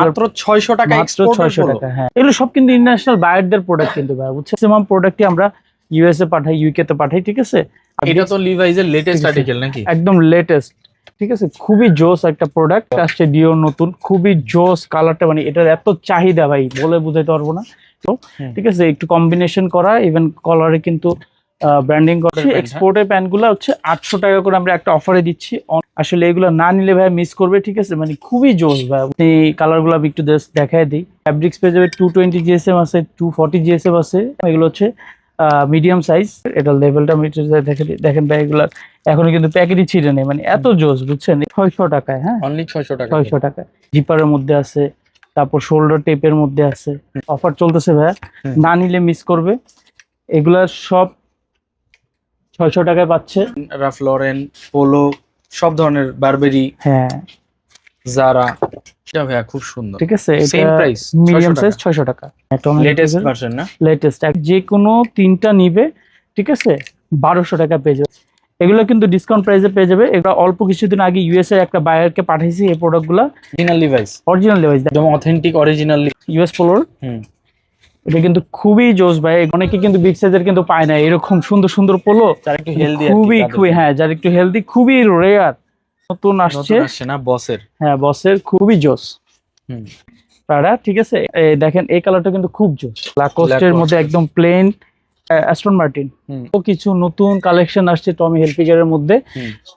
মাত্র ছয়শো টাকা মাত্র export এর ছয়শো পলো। টাকা হ্যাঁ। এগুলো সব কিন্তু ইন্টারন্যাশনাল বায়ারদের প্রোডাক্ট কিন্তু ভাই বুঝছেন? ম্যাক্সিমাম প্রোডাক্টই আমরা ইউএসএ পাঠাই ইউকে তে পাঠাই ঠিক আছে? এটা তো লিভাইজের লেটেস্ট আর্টিকেল নাকি? একদম লেটেস্ট ঠিক আছে? খুবই জোস একটা প্রোডাক্ট আসছে ডিও নতুন খুবই জোস কালারটা মানে এটার এত চাহিদা ভাই বলে বুঝাইতে পারব না। তো ঠিক আছে? একটু কম্বিনেশন করা ইভেন কলারে কিন্তু ব্র্যান্ডিং করা। এক্সপোর্টের প্যান্টগুলো হচ্ছে আটশো টাকা করে আমরা একটা অফারে দিচ্ছি। আসলে এগুলো না নিলে ভাই মিস করবে ঠিক আছে? মানে খুবই জোস ভাই। আপনি কালারগুলো আমি একটু দেখায় দিই। ফ্যাব্রিক্স পেয়ে যাবে টু টোয়েন্টি জিএসএম আছে টু ফর্টি জিএসএম আছে। এগুলো হচ্ছে মিডিয়াম সাইজ এটা লেভেলটা আমি দেখে দেখেন ভাই এগুলো এখনও কিন্তু প্যাকেটই ছিঁড়ে নেই। মানে এত জোস বুঝছেন? ছয়শো টাকায় হ্যাঁ? অনলি ছয়শো টাকা ছয়শো টাকায়। জিপারের মধ্যে আছে তারপর শোল্ডার টেপের মধ্যে আছে। অফার চলতেছে ভাইয়া। না নিলে মিস করবে। এগুলা সব ছয়শো টাকায় পাচ্ছে। রাফ লরেন পোলো সব ধরনের বারবেরি হ্যাঁ। জারা এটা ভাইয়া খুব সুন্দর। ঠিক আছে সেম প্রাইস মিডিয়াম সাইজ ছয়শো টাকা। লেটেস্ট ভার্সন না? লেটেস্ট যে কোনো তিনটা নিবে ঠিক আছে বারোশো টাকা পেয়ে যাবে। এগুলো কিন্তু ডিসকাউন্ট প্রাইসে পেয়ে যাবে। এগুলো অল্প কিছুদিন আগে ইউএসএ একটা বায়ারকে পাঠাইছি এই প্রোডাক্টগুলো অরিজিনাল ডিভাইস অরিজিনাল লেভাইস একদম অথেন্টিক অরিজিনাল ইউএস পোলোর হুম। এটা কিন্তু খুবই জোস ভাই। অনেকে কিন্তু বিগ সাইজের কিন্তু পায় না। এরকম সুন্দর সুন্দর পোলো যারা একটু হেলদি খুবই খুবই হ্যাঁ যার একটু হেলদি খুবই রেয়ার নতুন আসছে। না বসের হ্যাঁ বসের খুবই জোস প্রাডা ঠিক আছে? দেখেন এই কালারটা কিন্তু খুব জোস লাকোস্টের। মধ্যে একদম প্লেন অ্যাস্টন মার্টিন। ও কিছু নতুন কালেকশন আসছে টমি হেলফিগারের মধ্যে।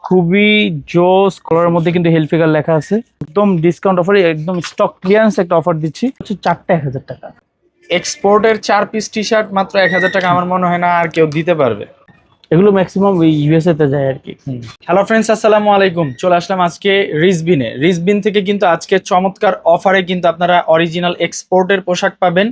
খুবই জোস কালারের মধ্যে কিন্তু হেলফিগার লেখা আছে। একদম ডিসকাউন্ট অফারে একদম স্টক ক্লিয়ারেন্স একটা অফার দিচ্ছি। হচ্ছে চারটা এক হাজার টাকা। এক্সপোর্টের চার পিস টি শার্ট মাত্র এক হাজার টাকা আমার মনে হয় না আর কেউ দিতে পারবে। এগুলো ম্যাক্সিমাম ইউএসএ তে যায় আর কি হ্যালো ফ্রেন্ডস আসসালামু আলাইকুম। চলে আসলাম আজকে রিসবিনে রিসবিন থেকে কিন্তু আজকে চমৎকার অফারে কিন্তু আপনারা অরিজিনাল এক্সপোর্টের পোশাক পাবেন।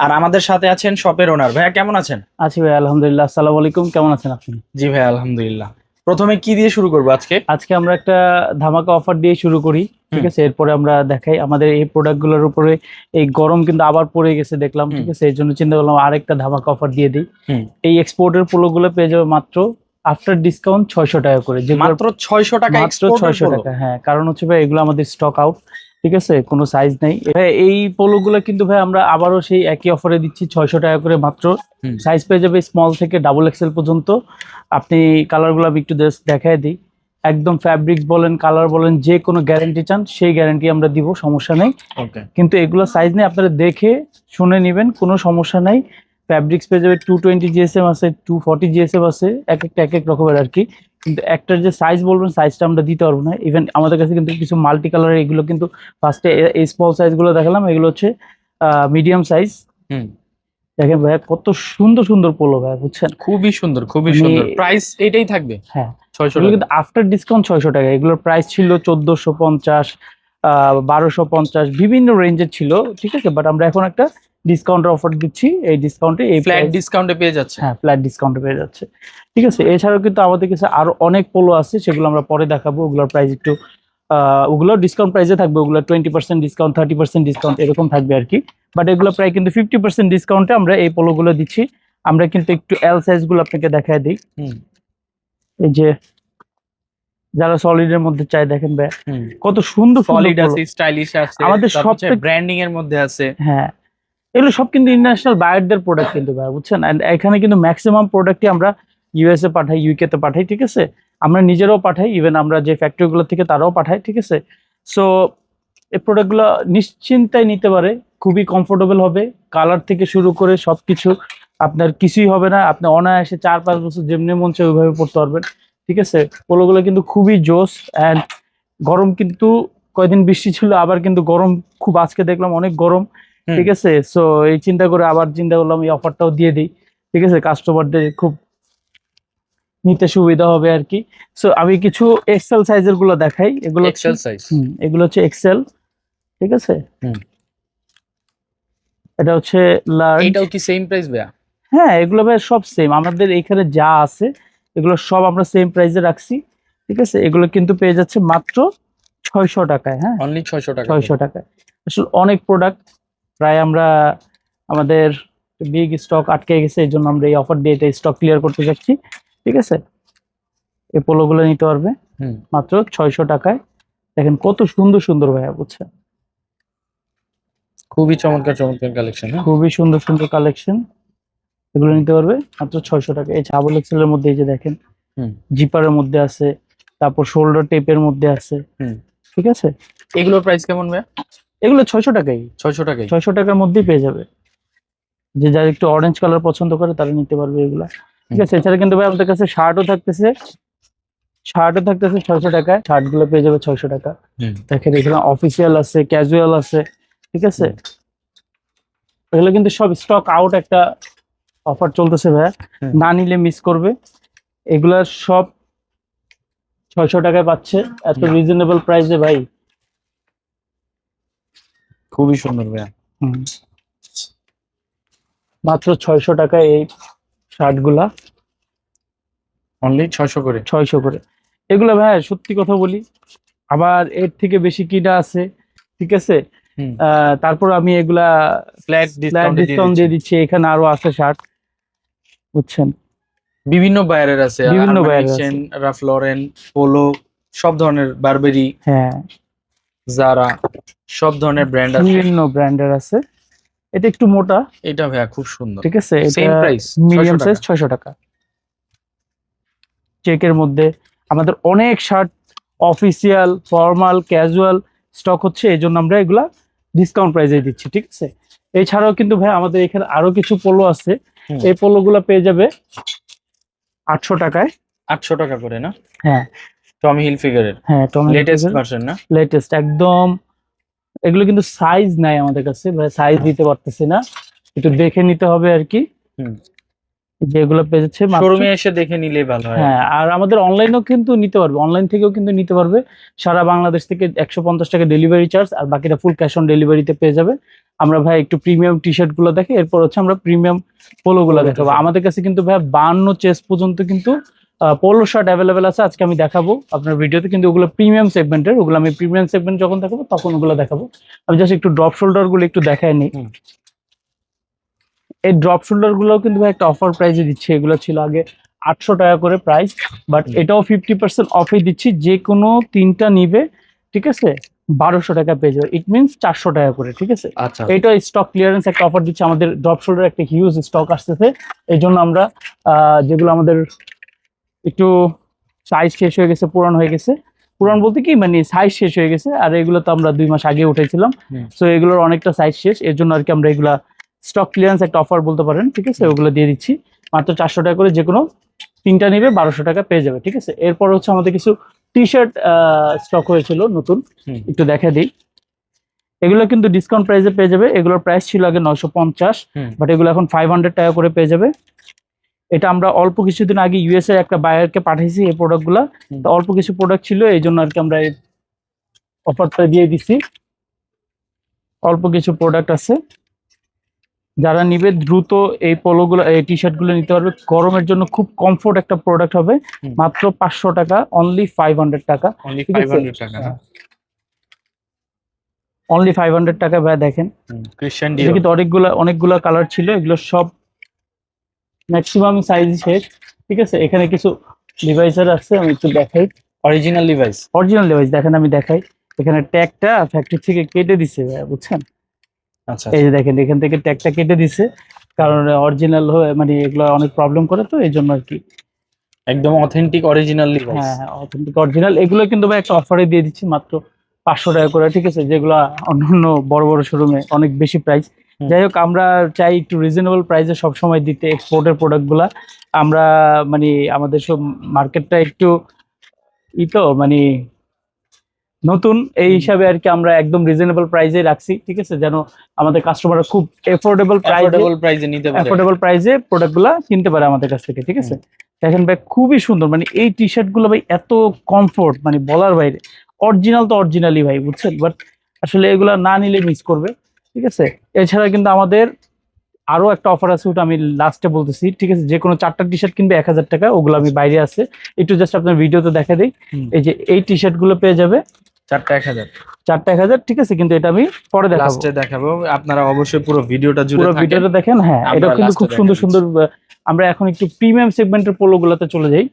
আর আমাদের সাথে আছেন শপের ওনার ভাইয়া কেমন আছেন? আছি ভাই আলহামদুলিল্লাহ। আসসালামু আলাইকুম। কেমন আছেন আপনি? জি ভাই আলহামদুলিল্লাহ। প্রথমে কি দিয়ে শুরু করব আজকে? আজকে আমরা একটা ধামাকা অফার দিয়ে শুরু করি। ঠিক আছে? এরপরে আমরা দেখাই আমাদের এই প্রোডাক্টগুলোর উপরে এই গরম কিন্তু আবার পড়ে গেছে দেখলাম ঠিক আছে? এই জন্য চিন্তা করলাম আরেকটা ধামাকা অফার দিয়ে দিই। এই এক্সপোর্টের পোলোগুলো পেয়ে যাবে মাত্র আফটার ডিসকাউন্ট ছয়শো টাকা করে। যেগুলো মাত্র ছয়শো টাকা মাত্র ছয়শো টাকা হ্যাঁ। কারণ হচ্ছে ভাই এগুলো আমাদের স্টক আউট ঠিক আছে? কোনো সাইজ নেই। ভাই এই পোলোগুলো কিন্তু ভাই আমরা আবারও সেই একই অফারে দিচ্ছি ছয়শো টাকা করে মাত্র। সাইজ পেয়ে যাবে স্মল থেকে ডাবল এক্সেল পর্যন্ত। আপনি কালারগুলো আমি একটু দেখায় দিই। একদম ফ্যাব্রিক বলেন কালার বলেন যে কোনো গ্যারান্টি চান সেই গ্যারান্টি আমরা দিব সমস্যা নেই। কিন্তু এগুলো সাইজ নিয়ে আপনারা দেখে শুনে নেবেন কোনো সমস্যা নাই। ফ্যাব্রিক্স পেয়ে যাবে টু টোয়েন্টি জিএসএম আছে টু ফর্টি জিএসএম আছে এক একটা এক এক রকমের আর কি। কিন্তু একটার যে সাইজ বলবেন সাইজটা আমরা দিতে পারব না। ইভেন আমাদের কাছে কিন্তু কিছু মাল্টি কালার এগুলো কিন্তু ফার্স্টে এই স্মল সাইজগুলো দেখালাম এগুলো হচ্ছে মিডিয়াম সাইজ হুম। দেখেন ভাইয়া কত সুন্দর সুন্দর পোলো ভাইয়া বুঝছেন? খুবই সুন্দর খুবই মানে- সুন্দর। প্রাইস এটাই থাকবে। হ্যাঁ। ছয়শো কিন্তু আফটার ডিসকাউন্ট ছয়শো টাকা। এগুলোর প্রাইস ছিল চোদ্দোশো পঞ্চাশ বারোশো পঞ্চাশ বিভিন্ন রেঞ্জের ছিল ঠিক আছে? বাট আমরা এখন একটা ডিসকাউন্টের অফার দিচ্ছি। এই ডিসকাউন্টে এই ফ্ল্যাট ডিসকাউন্টে পেয়ে যাচ্ছে। হ্যাঁ ফ্ল্যাট ডিসকাউন্টে পেয়ে যাচ্ছে। ঠিক আছে? এছাড়াও কিন্তু আমাদের কাছে আরও অনেক পোলো আছে সেগুলো আমরা পরে দেখাবো। ওগুলোর প্রাইস একটু ওগুলো ডিসকাউন্ট প্রাইসে থাকবে। ওগুলো twenty percent discount thirty percent discount এরকম থাকবে আর কি। বাট এগুলো প্রায় কিন্তু ফিফটি পার্সেন্ট ডিসকাউন্টে আমরা এই পোলোগুলো দিচ্ছি। আমরা কিন্তু একটু এল সাইজগুলো আপনাকে দেখায় দিই। এই যে যারা সলিডের মধ্যে চাই দেখেন ভাই কত সুন্দর সলিড আছে স্টাইলিশ আছে আমাদের সবথেকে- ব্র্যান্ডিং এর মধ্যে আছে। হ্যাঁ এগুলো সব কিন্তু ইন্টারন্যাশনাল বায়ারদের প্রোডাক্ট কিন্তু ভাই বুঝছেন? এখানে কিন্তু ম্যাক্সিমাম প্রোডাক্টই আমরা ইউএসএ পাঠাই ইউকে তে পাঠাই ঠিক আছে? আমরা নিজেরাও পাঠাই ইভেন আমরা যে ফ্যাক্টরিগুলো থেকে তারাও পাঠাই ঠিক আছে? সো এই প্রোডাক্টগুলো নিশ্চিন্তায় নিতে পারে খুবই কমফোর্টেবল হবে কালার থেকে শুরু করে সবকিছু। আপনার কিছুই হবে না আপনি অনায়াসে চার পাঁচ বছর যেমনি মন চায় ওইভাবে পড়তে পারবেন ঠিক আছে? পোলোগুলো কিন্তু খুবই জোস অ্যান্ড গরম কিন্তু কয়দিন বৃষ্টি ছিল আবার কিন্তু গরম খুব আজকে দেখলাম অনেক গরম ঠিক আছে? সো এই চিন্তা করে আবার চিন্তা করলাম এই অফারটাও দিয়ে দিই ঠিক আছে? কাস্টমারদের খুব নিতে সুবিধা হবে আর কি। সো আমি কিছু এক্সেল সাইজেরগুলো দেখাই এগুলো এক্সেল সাইজ হুম, এগুলো হচ্ছে এক্সেল ঠিক আছে? হুম। এটা হচ্ছে লার্জ এইটাও কি সেম প্রাইস ভাইয়া? হ্যাঁ এগুলো ভাই সব সেম আমাদের এখানে যা আছে এগুলো সব আমরা সেম প্রাইসে রাখছি ঠিক আছে? এগুলো কিন্তু পেয়ে যাচ্ছে মাত্র ছয়শো টাকায় হ্যাঁ? অনলি ছয়শো টাকা ছয়শো টাকায়। আসলে অনেক প্রোডাক্ট প্রায় আমরা আমাদের বিগ স্টক আটকে গেছে এই জন্য আমরা এই অফার দিয়ে এটা স্টক ক্লিয়ার করতে যাচ্ছি ঠিক আছে? এই পোলোগুলো নিতে পারবে হুম। মাত্র ছয়শো টাকায়। দেখেন কত সুন্দর সুন্দর ভাইয়া বুঝছেন? খুবই চমৎকার চমৎকার কালেকশন হ্যাঁ? খুবই সুন্দর সুন্দর কালেকশন এগুলো নিতে পারবে মাত্র ছয়শো টাকা। এই ছাবল এক্সেলের মধ্যে এই যে দেখেন জিপারের মধ্যে আছে তারপর শোল্ডার টেপের মধ্যে আছে ঠিক আছে? এগুলোর প্রাইস কেমন ভাই এগুলো ছয়শো টাকাই। ছয়শো টাকাই? ছয়শো টাকার মধ্যেই পেয়ে যাবে। যে যারা একটু অরেঞ্জ কালার পছন্দ করে তারা নিতে পারবে এগুলা। ঠিক আছে? এছাড়া কিন্তু ভাই আমাদের কাছে শার্টও থাকতেছে। শার্টও থাকতেছে ছয়শো টাকায়। শার্টগুলো পেয়ে যাবে ছয়শো টাকা। দেখেন এখানে অফিসিয়াল আছে ক্যাজুয়াল আছে ঠিক আছে? এগুলো কিন্তু সব স্টক আউট একটা অফার চলতেছে ভাইয়া। না নিলে মিস করবে। এগুলা সব ছয়শো টাকায় পাচ্ছে। এত রিজনেবল প্রাইসে ভাই। খুবই সুন্দর ভাইয়া। মাত্র ছয়শো টাকায় এই শার্টগুলা। অনলি ছয়শো করে। ছয়শো করে। এগুলো ভাই সত্যি কথা বলি আবার এর থেকে বেশি কিনা আছে ঠিক আছে? তারপর আমি এগুলা ফ্ল্যাট ডিসকাউন্ট দিয়ে দিচ্ছি। এখানে আরও আছে শার্ট। বুঝছেন? বিভিন্ন বায়ারের আছে বিভিন্ন buyer-এর রাফ লরেন পোলো সব ধরনের বারবেরি হ্যাঁ। জারা সব ধরনের ব্র্যান্ড আছে। বিভিন্ন ব্র্যান্ডের আছে। এটা একটু মোটা। এটা ভাইয়া খুব সুন্দর। ঠিক আছে সেম প্রাইস মিডিয়াম সাইজ ছয়শো টাকা। চেকের মধ্যে আমাদের অনেক shirt official formal casual stock হচ্ছে এই জন্য আমরা এগুলা ডিসকাউন্ট প্রাইসে দিচ্ছি ঠিক আছে? এছাড়াও কিন্তু ভাই আমাদের এখানে আরও কিছু পোলো আছে। এই পোলো গুলা পেয়ে যাবে আটশো টাকায়। আটশো টাকা করে না? হ্যাঁ। টমি হিল ফিগারের হ্যাঁ লেটেস্ট ভার্সন না? লেটেস্ট একদম। এগুলো কিন্তু সাইজ নাই আমাদের কাছে সাইজ দিতে পারতেছি না। একটু দেখে নিতে হবে আর কি। হুম। যেগুলো পেয়েছে শোরুমে এসে দেখে নিলে ভালো হয়। হ্যাঁ আর আমাদের অনলাইনেও কিন্তু নিতে পারবে। অনলাইন থেকেও কিন্তু নিতে পারবে। সারা বাংলাদেশ থেকে একশো পঞ্চাশ টাকা ডেলিভারি চার্জ আর বাকিটা ফুল ক্যাশ অন ডেলিভারিতে পেয়ে যাবে। আমরা ভাই একটু প্রিমিয়াম টি শার্টগুলো দেখে এরপর হচ্ছে আমরা প্রিমিয়াম পোলো গুলো দেখাবো। আমাদের কাছে কিন্তু ভাই বান্ন চেস পর্যন্ত কিন্তু পোলো শার্ট অ্যাভেলেবেল আছে। আজকে আমি দেখাবো আপনার ভিডিওতে কিন্তু ওগুলো প্রিমিয়াম সেগমেন্টের ওগুলো আমি প্রিমিয়াম সেগমেন্ট যখন দেখাবো তখন ওগুলো দেখাবো। আমি জাস্ট একটু ড্রপ শোল্ডারগুলো একটু দেখাই নিই। হুম। এই ড্রপ শোল্ডারগুলো কিন্তু ভাই একটা অফার প্রাইসে দিচ্ছে। এগুলো ছিল আগে আটশো টাকা করে প্রাইস বাট এটাও ফিফটি পার্সেন্ট অফে দিচ্ছি। যে কোনো তিনটা নিবে ঠিক আছে বারোশো টাকা পেয়ে যাবে। ইট মিনস চারশো টাকা করে ঠিক আছে? আচ্ছা। এটা স্টক ক্লিয়ারেন্স একটা অফার দিচ্ছে। আমাদের ড্রপ শোল্ডার একটা হিউজ স্টক আসতেছে। এই জন্য আমরা আহ, যেগুলো আমাদের একটু সাইজ শেষ হয়ে গেছে পুরান হয়ে গেছে। পুরান বলতে কি? মানে সাইজ শেষ হয়ে গেছে। আর এগুলো তো আমরা দুই মাস আগে উঠেছিলাম। সো এগুলোর অনেকটা সাইজ শেষ। এর জন্য আর কি আমরা এগুলা স্টক ক্লিয়ারেন্স একটা অফার বলতে পারেন ঠিক আছে? ওগুলো দিয়ে দিচ্ছি। মাত্র চারশো টাকা করে যে কোনো তিনটা নিবে বারোশো টাকা পেয়ে যাবে ঠিক আছে? এরপর হচ্ছে আমাদের কিছু টি শার্ট স্টক হয়েছিল নতুন। একটু দেখা দিই। এগুলো কিন্তু ডিসকাউন্ট প্রাইসে পেয়ে যাবে। এগুলোর প্রাইস ছিল আগে নয়শো পঞ্চাশ বাট এগুলো এখন ফাইভ হান্ড্রেড টাকা করে পেয়ে যাবে। এটা আমরা অল্প কিছুদিন আগে ইউএসএ একটা বায়ারকে পাঠিয়েছি এই প্রোডাক্টগুলো। তো অল্প কিছু প্রোডাক্ট ছিল এই জন্য আর কি আমরা এই অফারটা দিয়ে দিছি অল্প কিছু প্রোডাক্ট আছে। যারা নিবে দ্রুত এই পোলোগুলো এই টি শার্টগুলো নিতে পারবে। গরমের জন্য খুব কমফোর্ট একটা প্রোডাক্ট হবে। মাত্র পাঁচশো টাকা অনলি ফাইভ হান্ড্রেড টাকা। অনলি ফাইভ হান্ড্রেড টাকা ভাই দেখেন। ক্রিশ্চিয়ান কিন্তু অনেকগুলা অনেকগুলা কালার ছিল। এগুলো সব ম্যাক্সিমাম সাইজ শেষ। ঠিক আছে? এখানে কিছু ডিভাইসার আছে আমি একটু দেখাই। অরিজিনাল ডিভাইস অরিজিনাল ডিভাইস দেখেন আমি দেখাই। এখানে ট্যাগটা ফ্যাক্টরি থেকে কেটে দিছে ভাই, বুঝছেন? এই যে দেখেন এখান থেকে ট্যাগটা কেটে দিছে। কারণ অরিজিনাল হয়ে মানে এগুলো অনেক প্রবলেম করে তো এই জন্য আর কি একদম অথেন্টিক অরিজিনাল হ্যাঁ হ্যাঁ অথেন্টিক অরিজিনাল এগুলো কিন্তু ভাই একটা অফারে দিয়ে দিচ্ছি মাত্র পাঁচশো টাকা করে ঠিক আছে? যেগুলো অন্যান্য বড় বড় শোরুমে অনেক বেশি প্রাইস। যাই হোক আমরা চাই একটু রিজনেবল প্রাইসে সবসময় দিতে এক্সপোর্টের প্রোডাক্টগুলা আমরা মানে আমাদের সব মার্কেটটা একটু ই তো মানে নতুন এই হিসাবে আর কি আমরা একদম রিজনেবল প্রাইসে রাখছি ঠিক আছে? যেন আমাদের কাস্টমাররা খুব এফোর্ডেবল প্রাইসে নিতে পারে। অ্যাফোর্ডেবল প্রাইসে প্রোডাক্টগুলো কিনতে পারে আমাদের কাছ থেকে ঠিক আছে? দেখেন ভাই খুবই সুন্দর মানে এই টি শার্টগুলো ভাই এত কমফোর্ট মানে বলার বাইরে। অরিজিনাল তো অরিজিনালি ভাই বুঝছেন? বাট আসলে এগুলা না নিলে মিস করবে ঠিক আছে? এছাড়া কিন্তু আমাদের আরও একটা অফার আছে ওটা আমি লাস্টে বলতেছি ঠিক আছে? যে কোনো চারটা টি শার্ট কিনবে এক হাজার টাকা ওগুলো আমি বাইরে আছে। একটু জাস্ট আপনার ভিডিওতে দেখা দিই। এই যে এই টি শার্টগুলো পেয়ে যাবে চারটা এক হাজার। চারটা এক হাজার ঠিক আছে কিন্তু এটা আমি পরে দেখাবো। লাস্টে দেখাবো। আপনারা অবশ্যই পুরো ভিডিওটা জুড়ে পুরো ভিডিওটা দেখেন হ্যাঁ এটা কিন্তু খুব সুন্দর সুন্দর আমরা এখন একটু প্রিমিয়াম সেগমেন্টের চলে যাই।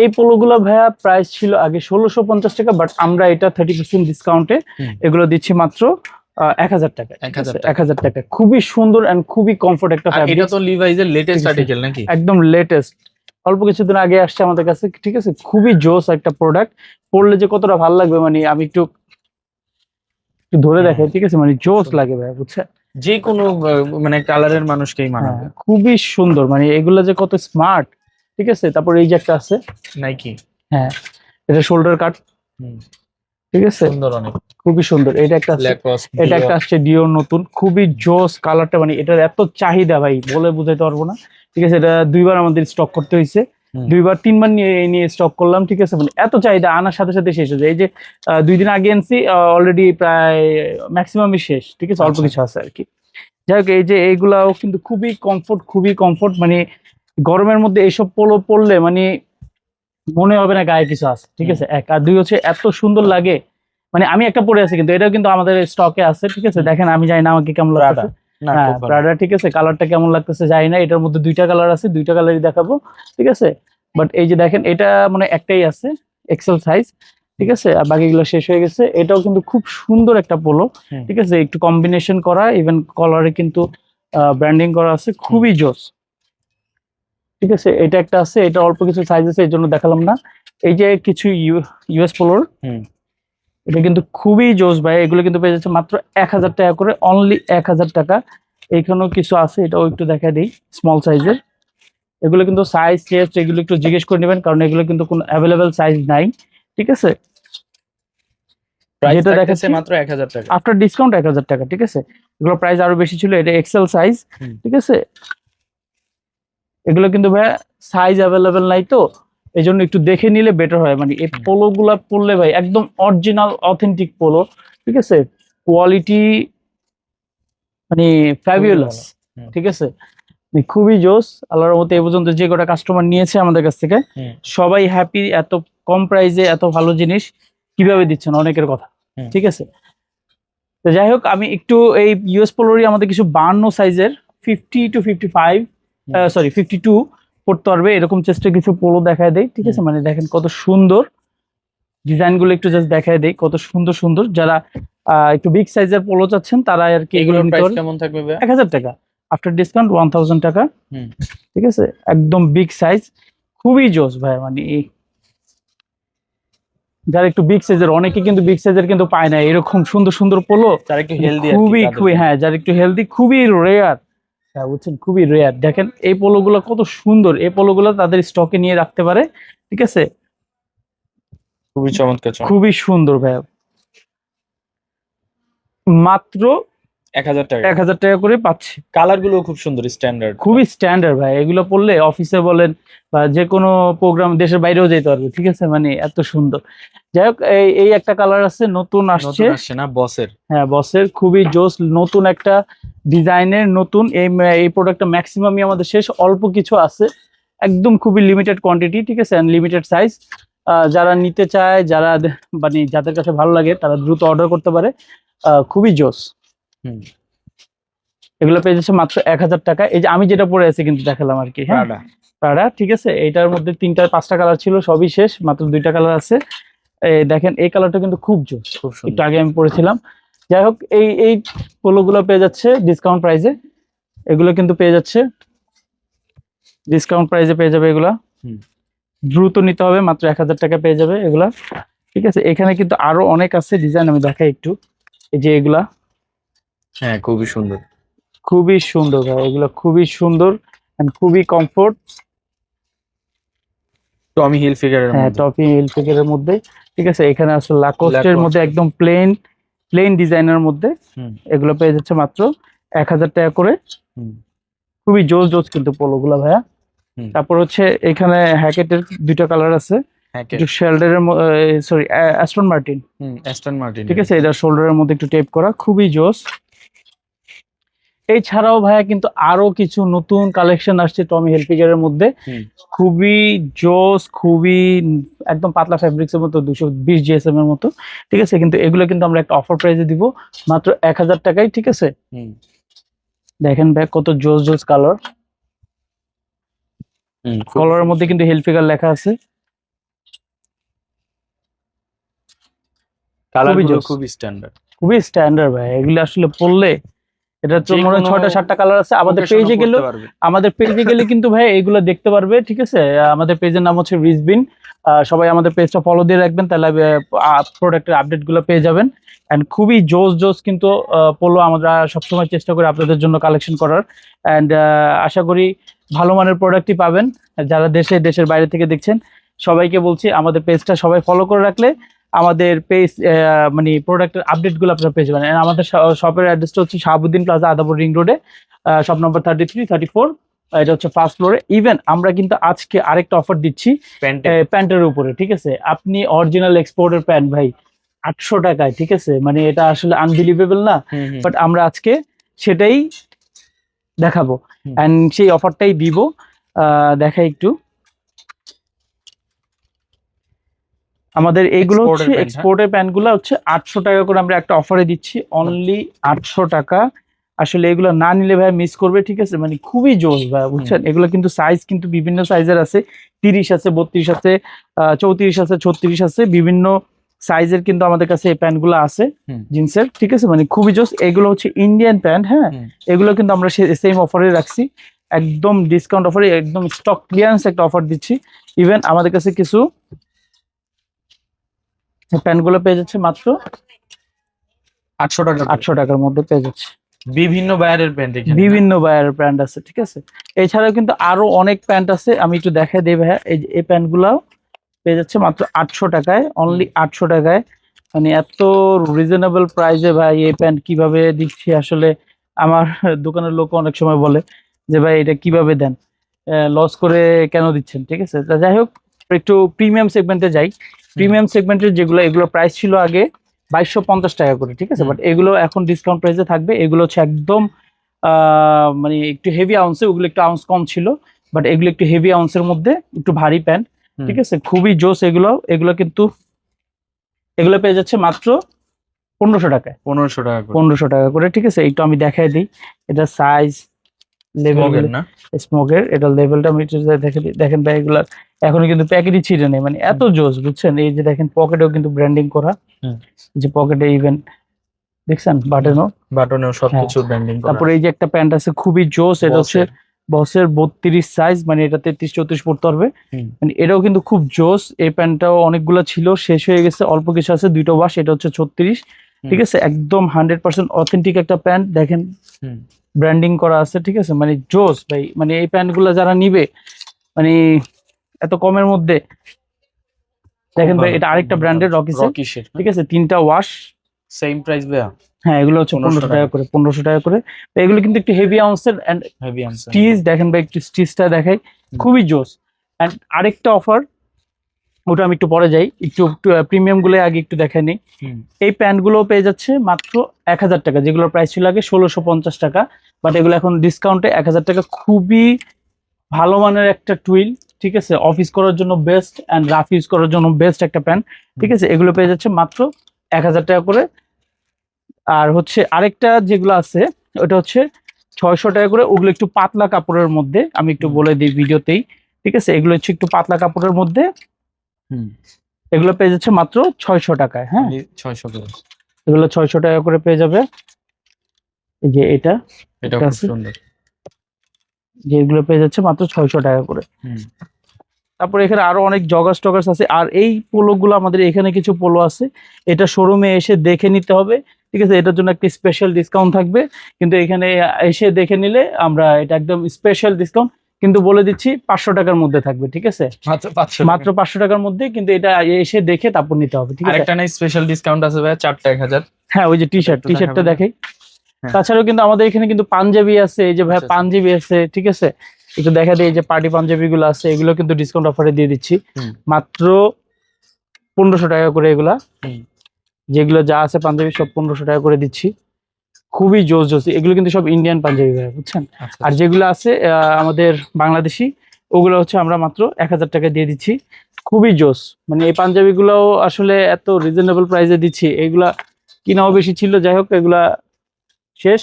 এই পোলোগুলো ভাইয়া প্রাইস ছিল আগে ষোলোশো পঞ্চাশ টাকা বাট আমরা এটা থার্টি পার্সেন্ট ডিসকাউন্টে। এগুলো দিচ্ছি মাত্র এক হাজার টাকা। এক হাজার টাকা খুবই সুন্দর এন্ড খুবই কমফোর্ট একটা এটা তো লিভাইজের লেটেস্ট আর্টিকেল নাকি? একদম লেটেস্ট অল্প কিছুদিন আগে আসছে আমাদের কাছে ঠিক আছে? খুবই জোস একটা প্রোডাক্ট পড়লে যে কতটা ভালো লাগবে মানে আমি একটু একটু ধরে। দেখাই ঠিক আছে? মানে জোস লাগে ভাই বুঝছে যে কোনো মানে কালারের মানুষকেই মানাবে। হ্যাঁ, খুবই সুন্দর। মানে এগুলো যে কত স্মার্ট ঠিক আছে? তারপর এই যে একটা আছে। নাইকি হ্যাঁ এটা শোল্ডার কাট ঠিক আছে? সুন্দর অনেক। খুবই সুন্দর। এটা একটা এটা একটা আসছে ডিওর নতুন। খুবই জোস কালারটা মানে এটার এত চাহিদা ভাই বলে বুঝাইতে পারব না। ঠিক আছে এটা দুইবার আমাদের স্টক করতে হয়েছে দুইবার তিনবার নিয়ে নিয়ে স্টক করলাম ঠিক আছে? মানে এত চাহিদা আনার সাথে সাথে শেষ হয়ে যায়। এই যে দুই দিন আগে আনছি অলরেডি প্রায় ম্যাক্সিমামই শেষ ঠিক আছে? অল্প আচ্ছা। কিছু আছে আর কি যাই হোক এই যে এইগুলাও কিন্তু খুবই কমফোর্ট খুবই কমফোর্ট মানে গরমের মধ্যে এইসব পোলো পড়লে মানে মনে হবে না গায়ে কিছু আছে ঠিক আছে? এক আর দুই হচ্ছে এত সুন্দর লাগে। মানে আমি একটা পরে আছি কিন্তু এটাও কিন্তু আমাদের স্টকে আছে ঠিক আছে? দেখেন আমি জানি না আমাকে কেমন লাগছে ভালো। প্রাডা ঠিক আছে কালারটা কেমন লাগতেছে জানি না এটার মধ্যে দুইটা কালার আছে দুইটা কালারই দেখাবো ঠিক আছে? বাট এই যে দেখেন এটা মানে একটাই আছে এক্সেল সাইজ ঠিক আছে? আর বাকিগুলো শেষ হয়ে গেছে এটাও কিন্তু খুব সুন্দর একটা পোলো ঠিক আছে? একটু কম্বিনেশন করা ইভেন কলারে কিন্তু ব্র্যান্ডিং করা আছে খুবই জোস। ঠিক আছে? এটা একটা আছে এটা অল্প কিছু সাইজ আছে এই জন্য দেখালাম না। এই যে কিছু ইউএস পোলোর। এটা কিন্তু খুবই জোস ভাই। এগুলো কিন্তু পেয়ে যাচ্ছে মাত্র এক হাজার টাকা করে অনলি এক হাজার টাকা। এইখানেও কিছু আছে এটাও একটু দেখা দিই স্মল সাইজের এগুলো কিন্তু সাইজ চেস্ট এগুলো একটু জিজ্ঞেস করে নেবেন কারণ এগুলো কিন্তু কোনো অ্যাভেলেবেল সাইজ নাই ঠিক আছে? যেটা দেখাচ্ছি- মাত্র এক হাজার টাকা। আফটার ডিসকাউন্ট এক হাজার টাকা ঠিক আছে? এগুলো প্রাইস আরও বেশি ছিল এটা এক্সেল সাইজ ঠিক আছে? এগুলো কিন্তু ভাইয়া সাইজ অ্যাভেলেবেল নাই তো এই জন্য একটু দেখে নিলে বেটার হয়। মানে এই হুম। পোলো গুলা পরলে ভাই একদম অরিজিনাল অথেন্টিক পোলো ঠিক আছে? কোয়ালিটি মানে ফ্যাবিউলাস ঠিক আছে? মানে খুবই জোস। আল্লাহর মতো এই পর্যন্ত যে কটা কাস্টমার নিয়েছে আমাদের কাছ থেকে সবাই হ্যাপি এত কম প্রাইসে এত ভালো জিনিস কীভাবে দিচ্ছেন? অনেকের কথা ঠিক আছে? তো যাই হোক আমি একটু এই ইউএস পোলোরই আমাদের কিছু বান্ন সাইজের fifty two fifty five sorry fifty two পড়তে পারবে এরকম চেষ্টা কিছু পোলো দেখায় দেয় ঠিক আছে? মানে দেখেন কত সুন্দর ডিজাইনগুলো একটু জাস্ট দেখায় দেয় কত সুন্দর সুন্দর। যারা একটু বিগ সাইজের পোলো চাচ্ছেন তারা আর কি প্রাইস কেমন থাকবে? এক হাজার টাকা। আফটার ডিসকাউন্ট ওয়ান থাউজেন্ড টাকা। হুম। ঠিক আছে? একদম বিগ সাইজ খুবই জোস ভাই মানে যারা একটু বিগ সাইজের অনেকে কিন্তু বিগ সাইজের কিন্তু পায় না এরকম সুন্দর সুন্দর পোলো যারা একটু হেলদি খুবই খুবই হ্যাঁ যারা একটু হেলদি খুবই রেয়ার হ্যাঁ বুঝছেন? খুবই রেয়ার দেখেন এই পোলোগুলো কত সুন্দর। এই পোলোগুলো তাদের স্টকে নিয়ে রাখতে পারে ঠিক আছে? খুবই চমৎকার চমৎকার। খুবই সুন্দর ভাইয়া। মাত্র এক হাজার টাকা। এক হাজার টাকা করে পাচ্ছি। কালারগুলো খুব সুন্দর স্ট্যান্ডার্ড খুবই স্ট্যান্ডার্ড ভাই। এগুলো পড়লে অফিসে বলেন বা যে কোনো প্রোগ্রাম দেশের বাইরেও যেতে পারবে ঠিক আছে? মানে এত সুন্দর। যাই হোক এই একটা কালার আছে নতুন আসছে। আসছে না বসের হ্যাঁ বসের খুবই জোস নতুন একটা ডিজাইনের নতুন। এই এই প্রোডাক্টটা ম্যাক্সিমামই আমাদের শেষ। অল্প কিছু আছে। একদম খুবই লিমিটেড কোয়ান্টিটি ঠিক আছে? লিমিটেড সাইজ যারা নিতে চায় যারা মানে যাদের কাছে ভালো লাগে তারা দ্রুত অর্ডার করতে পারে। খুবই জোস। এগুলো পেয়ে যাচ্ছে মাত্র এক হাজার টাকা। এই যে আমি যেটা পরে আছি কিন্তু দেখালাম আর কি হ্যাঁ? প্রাডা ঠিক আছে? এইটার মধ্যে তিনটা পাঁচটা কালার ছিল সবই শেষ মাত্র দুইটা কালার আছে। দেখেন এই কালারটা কিন্তু খুব জোস। খুব একটু আগে আমি পড়েছিলাম যাই হোক এই এই পোলোগুলো পেয়ে যাচ্ছে ডিসকাউন্ট প্রাইসে এগুলো কিন্তু পেয়ে যাচ্ছে। ডিসকাউন্ট প্রাইসে পেয়ে যাবে এগুলা। হুম। দ্রুত নিতে হবে মাত্র এক হাজার টাকা পেয়ে যাবে এগুলা। ঠিক আছে? এখানে কিন্তু আরও অনেক আছে ডিজাইন আমি দেখাই একটু। এই যে এগুলা। হ্যাঁ খুবই সুন্দর। খুবই সুন্দর ভাই এগুলো খুবই সুন্দর and খুবই কমফোর্ট টমি হিল ফিগারের হ্যাঁ টপি ফিগারের মধ্যে। ঠিক আছে এখানে আছে লাকোস্টের। মধ্যে একদম প্লেন প্লেন ডিজাইনের মধ্যে। এগুলো পেয়ে যাচ্ছে মাত্র এক হাজার টাকা করে। খুবই জোস জোস কিন্তু পোলোগুলা ভাইয়া। তারপর হচ্ছে এখানে হ্যাকেটের দুইটা কালার আছে। একটু শেল্ডারের sorry Aston Martin Aston Martin ঠিক আছে এটা শোল্ডারের মধ্যে একটু টেপ করা। খুবই জোস। এছাড়াও ভাইয়া কিন্তু আরও কিছু নতুন কালেকশন আসছে টমি হেলপিগারের মধ্যে। খুবই জোস খুবই একদম পাতলা ফ্যাব্রিক্সের মতো দুশো বিশ জিএসএম এর মতো ঠিক আছে? কিন্তু এগুলো কিন্তু আমরা একটা অফার প্রাইসে দিব মাত্র এক হাজার টাকায় ঠিক আছে? দেখেন ভাই কত জোস জোস কালার কালারের মধ্যে কিন্তু হেলফিগার লেখা আছে। কালার খুবই স্ট্যান্ডার্ড খুবই স্ট্যান্ডার্ড ভাই এগুলো আসলে পড়লে এটা তো মনে হয় ছয়টা সাতটা কালার আছে। আমাদের পেজে গেলেও আমাদের পেজে গেলে কিন্তু ভাই এগুলো দেখতে পারবে ঠিক আছে? আমাদের পেজের নাম হচ্ছে রিজবিন। সবাই আমাদের পেজটা ফলো দিয়ে রাখবেন তাহলে প্রোডাক্টের আপডেটগুলো পেয়ে যাবেন। অ্যান্ড খুবই জোস জোস কিন্তু পোলো আমরা সবসময় চেষ্টা করি আপনাদের জন্য কালেকশন করার। অ্যান্ড আশা করি ভালো মানের প্রোডাক্টই পাবেন। যারা দেশে দেশের বাইরে থেকে দেখছেন সবাইকে বলছি আমাদের পেজটা সবাই ফলো করে রাখলে আমাদের পেজ মানে প্রোডাক্টের আপডেটগুলো আপনারা পেয়ে যাবেন। আমাদের শপের অ্যাড্রেসটা হচ্ছে শাহাবুদ্দিন প্লাজা আদাপুর রিং রোডে shop number thirty three thirty four এটা হচ্ছে ফার্স্ট ফ্লোরে ইভেন আমরা কিন্তু আজকে আরেকটা অফার দিচ্ছি প্যান্টের। উপরে ঠিক আছে? আপনি অরিজিনাল এক্সপোর্টের প্যান্ট ভাই আটশো টাকায় ঠিক আছে? মানে এটা আসলে আনবিলিভেবল না? বাট আমরা আজকে সেটাই দেখাবো। অ্যান্ড সেই অফারটাই দিব। দেখাই একটু। আমাদের এইগুলো হচ্ছে pant, হ্যাঁ? এক্সপোর্টের প্যান্টগুলো হচ্ছে আটশো টাকা করে আমরা একটা অফারে দিচ্ছি। অনলি আটশো টাকা। আসলে এগুলো না নিলে ভাই মিস করবে ঠিক আছে? মানে খুবই জোস ভাই বুঝছেন? এগুলো কিন্তু সাইজ কিন্তু বিভিন্ন সাইজের আছে। তিরিশ আছে বত্রিশ আছে চৌত্রিশ আছে ছত্রিশ আছে। বিভিন্ন সাইজের কিন্তু আমাদের কাছে এই প্যান্টগুলো আছে জিন্সের ঠিক আছে? মানে খুবই জোস। এগুলো হচ্ছে ইন্ডিয়ান প্যান্ট হ্যাঁ? এগুলো কিন্তু আমরা সেম অফারে রাখছি। একদম ডিসকাউন্ট অফারে একদম স্টক ক্লিয়ারেন্স একটা অফার দিচ্ছি। ইভেন আমাদের কাছে কিছু প্যান্টগুলো পেয়ে যাচ্ছে মাত্র আটশো টাকা আটশো টাকার মধ্যে পেয়ে যাচ্ছে। বিভিন্ন বায়ারের প্যান্ট এখানে। বিভিন্ন বায়ার প্যান্ট আছে ঠিক আছে? এছাড়াও কিন্তু আরও অনেক প্যান্ট আছে আমি একটু দেখাই দিই ভাইয়া। এই যে এই প্যান্ট গুলাও পেয়ে যাচ্ছে মাত্র আটশো টাকায় অনলি আটশো টাকায়। মানে এত রিজনেবল প্রাইসে ভাই এই প্যান্ট কীভাবে দিচ্ছি আসলে আমার দোকানের লোক অনেক সময় বলে যে ভাই এটা কীভাবে দেন? লস করে কেন দিচ্ছেন ঠিক আছে? তা যাই হোক একটু প্রিমিয়াম সেগমেন্টে যাই। প্রিমিয়াম সেগমেন্টের যেগুলো এগুলো প্রাইস ছিল আগে বাইশশো পঞ্চাশ টাকা করে ঠিক আছে? বাট এগুলো এখন ডিসকাউন্ট প্রাইসে থাকবে। এগুলো হচ্ছে একদম মানে একটু হেভি আউন্সে ওগুলো একটু আউন্স কম ছিল। বাট এগুলো একটু হেভি আউন্সের মধ্যে একটু ভারী প্যান্ট ঠিক আছে? খুবই জোস এগুলো। এগুলো কিন্তু এগুলো পেয়ে যাচ্ছে মাত্র পনেরোশো টাকায়। পনেরোশো টাকা পনেরোশো টাকা করে ঠিক আছে? একটু আমি দেখাই দিই। এটা সাইজ লেভেল না? স্মোকের এটা লেভেলটা আমি একটু দেখে দেখেন ভাই এগুলা এখনও কিন্তু প্যাকেটই ছিঁড়ে নেই। মানে এত জোস বুঝছেন? এই যে দেখেন পকেটেও কিন্তু ব্র্যান্ডিং করা। যে পকেটে ইভেন দেখছেন? বাটনও বাটনেও সবকিছু ব্র্যান্ডিং করা। তারপরে এই যে একটা প্যান্ট আছে খুবই জোস। এটা হচ্ছে বসের বত্রিশ সাইজ মানে এটা তেত্রিশ চৌত্রিশ পড়তে পারবে মানে এটাও কিন্তু খুব জোস। এই প্যান্টটাও অনেকগুলো ছিল শেষ হয়ে গেছে অল্প কিছু আছে দুইটা ওয়াশ এটা হচ্ছে ছত্রিশ। ঠিক আছে? একদম হান্ড্রেড পার্সেন্ট অথেন্টিক একটা প্যান্ট দেখেন। হুম। ব্র্যান্ডিং করা আছে ঠিক আছে? মানে জোস ভাই মানে এই প্যান্টগুলো যারা নিবে মানে এত কমের মধ্যে। দেখেন ভাই এটা আরেকটা ব্র্যান্ডের রকিসের ঠিক আছে? তিনটা ওয়াশ সেম প্রাইস ভাইয়া। হ্যাঁ এগুলো হচ্ছে পনেরোশো টাকা করে পনেরোশো টাকা করে। এগুলো কিন্তু একটু হেভি আউন্সের অ্যান্ড হেভি স্টিচ দেখেন ভাই একটু স্টিচটা দেখাই। খুবই জোস। অ্যান্ড আরেকটা অফার ওটা আমি একটু পরে যাই। একটু প্রিমিয়ামগুলো আগে একটু দেখাই নিই এই প্যান্টগুলো পেয়ে যাচ্ছে মাত্র এক হাজার টাকা যেগুলোর প্রাইস ছিল আগে ষোলোশো পঞ্চাশ টাকা বাট এগুলো এখন ডিসকাউন্টে এক হাজার টাকা। খুবই ভালো মানের একটা টুইল ঠিক আছে? অফিস করার জন্য বেস্ট অ্যান্ড রাফ ইউজ করার জন্য বেস্ট একটা প্যান্ট ঠিক আছে? এগুলো পেয়ে যাচ্ছে মাত্র এক হাজার টাকা করে। আর হচ্ছে আরেকটা যেগুলো আছে ওটা হচ্ছে ছয়শো টাকা করে। ওগুলো একটু পাতলা কাপড়ের মধ্যে আমি একটু বলে দিই ভিডিওতেই ঠিক আছে? এগুলো হচ্ছে একটু পাতলা কাপড়ের মধ্যে এগুলো পেয়ে যাচ্ছে মাত্র ছয়শো টাকায় হ্যাঁ? ছয়শো এগুলো ছয়শো টাকা করে পেয়ে যাবে। এই যে এটা এটা এটা সুন্দর। যে পেয়ে যাচ্ছে মাত্র ছয়শো টাকা করে। তারপরে এখানে আরও অনেক জগার্স টগার্স আছে আর এই পোলো গুলো আমাদের এখানে কিছু পোলো আছে। এটা শোরুমে এসে দেখে নিতে হবে ঠিক আছে? এটার জন্য একটা স্পেশাল ডিসকাউন্ট থাকবে। কিন্তু এখানে এসে দেখে নিলে আমরা এটা একদম স্পেশাল ডিসকাউন্ট কিন্তু বলে দিচ্ছি পাঁচশো টাকার মধ্যে থাকবে ঠিক আছে? মাত্র পাঁচশো মাত্র পাঁচশো টাকার মধ্যে কিন্তু এটা এসে দেখে তারপর নিতে হবে ঠিক আছে? আরেকটা নাই স্পেশাল ডিসকাউন্ট আছে ভাইয়া চারটা এক হাজার। হ্যাঁ ওই যে টি শার্ট টি শার্টটা? দেখাই। হ্যাঁ। তাছাড়াও কিন্তু আমাদের এখানে কিন্তু পাঞ্জাবি আছে এই যে ভাই আচ্ছা, আচ্ছা। পাঞ্জাবি আছে ঠিক আছে? একটু দেখা দিই এই যে পার্টি পাঞ্জাবি গুলো আছে এগুলো কিন্তু ডিসকাউন্ট অফারে দিয়ে দিচ্ছি। মাত্র পনেরোশো টাকা করে এগুলা। হুম। যেগুলো যা আছে পাঞ্জাবি সব পনেরোশো টাকা করে দিচ্ছি। খুবই জোস জোস। এগুলো কিন্তু সব ইন্ডিয়ান পাঞ্জাবি ভাই বুঝছেন? আচ্ছা, আর যেগুলো আছে আমাদের বাংলাদেশি ওগুলো হচ্ছে আমরা মাত্র এক হাজার টাকা দিয়ে দিচ্ছি। খুবই জোস। মানে এই পাঞ্জাবিগুলো আসলে এত রিজনেবল প্রাইসে দিচ্ছি। এগুলা কিনাও বেশি ছিল যাই হোক এগুলা শেষ।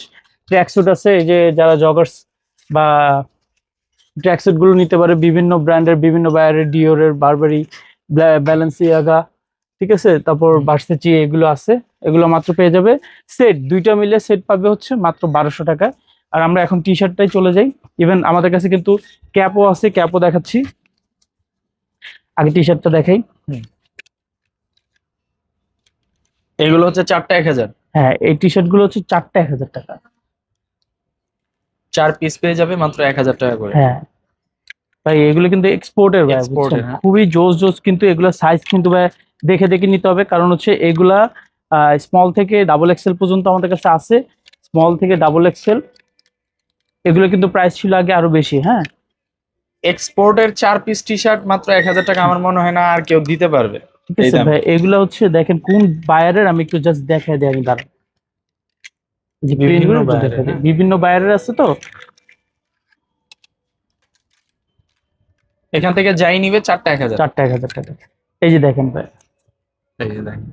ট্র্যাকস্যুট আছে এই যে যারা জগার্স বা ট্র্যাকস্যুটগুলো নিতে পারে বিভিন্ন ব্র্যান্ডের বিভিন্ন বায়ারের ডিওরের বারবারি ব্যালেন্সিয়াগা ঠিক আছে? তারপর ভার্সেচি এগুলো আছে এগুলো মাত্র পেয়ে যাবে। সেট দুইটা মিলে সেট পাবে হচ্ছে মাত্র বারোশো টাকা। আর আমরা এখন টি শার্টটাই চলে যাই। ইভেন আমাদের কাছে কিন্তু ক্যাপও আছে ক্যাপও দেখাচ্ছি। আগে টি শার্টটা দেখাই এগুলো হচ্ছে চারটা এক হাজার। হ্যাঁ এই টি শার্টগুলো হচ্ছে চারটা এক হাজার টাকা। চার পিস পেয়ে যাবে মাত্র এক হাজার টাকা করে। হ্যাঁ। ভাই এগুলো কিন্তু এক্সপোর্টের ভাই হ্যাঁ। খুবই জোস জোস কিন্তু এগুলো সাইজ কিন্তু ভাই দেখে দেখে নিতে হবে। কারণ হচ্ছে এগুলা স্মল থেকে ডাবল এক্সেল পর্যন্ত আমাদের কাছে আছে। স্মল থেকে ডাবল এক্সেল এগুলো কিন্তু প্রাইস ছিল আগে আরও বেশি হ্যাঁ? এক্সপোর্টের চার পিস টি শার্ট মাত্র এক হাজার টাকা আমার মনে হয় না আর কেউ দিতে পারবে। ঠিক আছে ভাই এগুলো হচ্ছে দেখেন কোন বায়ারের আমি একটু জাস্ট দেখাই দিই আমি দাঁড়ান। বিভিন্ন দিই। হ্যাঁ। বিভিন্ন বায়ারের আছে তো? এখান থেকে যাই নিবে চারটা এক হাজার। চারটা এক হাজার টাকা। এই যে দেখেন ভাই এই যে দেখেন।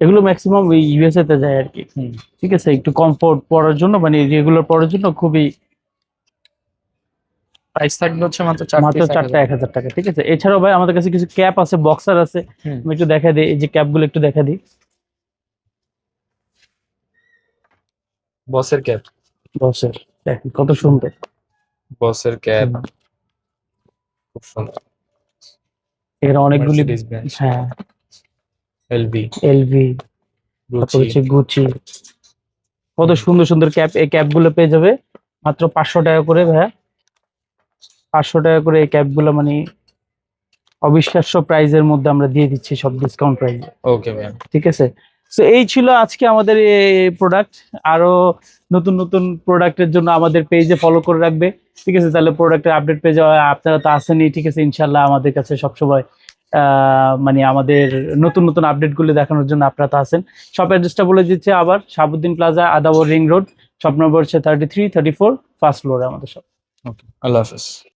এগুলো ম্যাক্সিমাম ওই ইউএসএ তে যায় আর কি। ঠিক আছে একটু কমফোর্ট পরার জন্য মানে রেগুলার পরার জন্য খুবই প্রাইস থাকবে হচ্ছে মাত্র মাত্র চারটা। এক হাজার টাকা ঠিক আছে? এছাড়াও ভাই আমাদের কাছে কিছু ক্যাপ আছে বক্সার আছে। আমি একটু দেখা দিই এই যে ক্যাপগুলো একটু দেখা দিই। বসের ক্যাপ বক্সের দেখেন কত সুন্দর। বসের ক্যাপ খুব সুন্দর। এখানে অনেকগুলি হ্যাঁ। এলবি এলভি তারপর হচ্ছে গুচি কত সুন্দর সুন্দর ক্যাপ এই ক্যাপগুলো পেয়ে যাবে। মাত্র পাঁচশো টাকা করে ভাইয়া। পাঁচশো টাকা করে এই ক্যাপগুলো মানে অবিশ্বাস্য প্রাইজের মধ্যে আমরা দিয়ে দিচ্ছি সব ডিসকাউন্ট প্রাইজে ওকে ম্যাম ঠিক আছে? তো এই ছিল আজকে আমাদের প্রোডাক্ট আরও নতুন নতুন প্রোডাক্টের জন্য আমাদের পেজে ফলো করে রাখবে। ঠিক আছে? তাহলে প্রোডাক্টের আপডেট পেয়ে যাওয়া আপনারা তো আসেনই ঠিক আছে? ইনশাল্লাহ আমাদের কাছে সবসময় মানে আমাদের নতুন নতুন আপডেটগুলো দেখানোর জন্য আপনারা আছেন। শপ অ্যাড্রেসটা বলে দিচ্ছে আবার Shahabuddin plaza, Adabor ring road shop number হচ্ছে thirty three thirty four first ফ্লোরে আমাদের শপ ওকে আল্লাহ হাফেজ।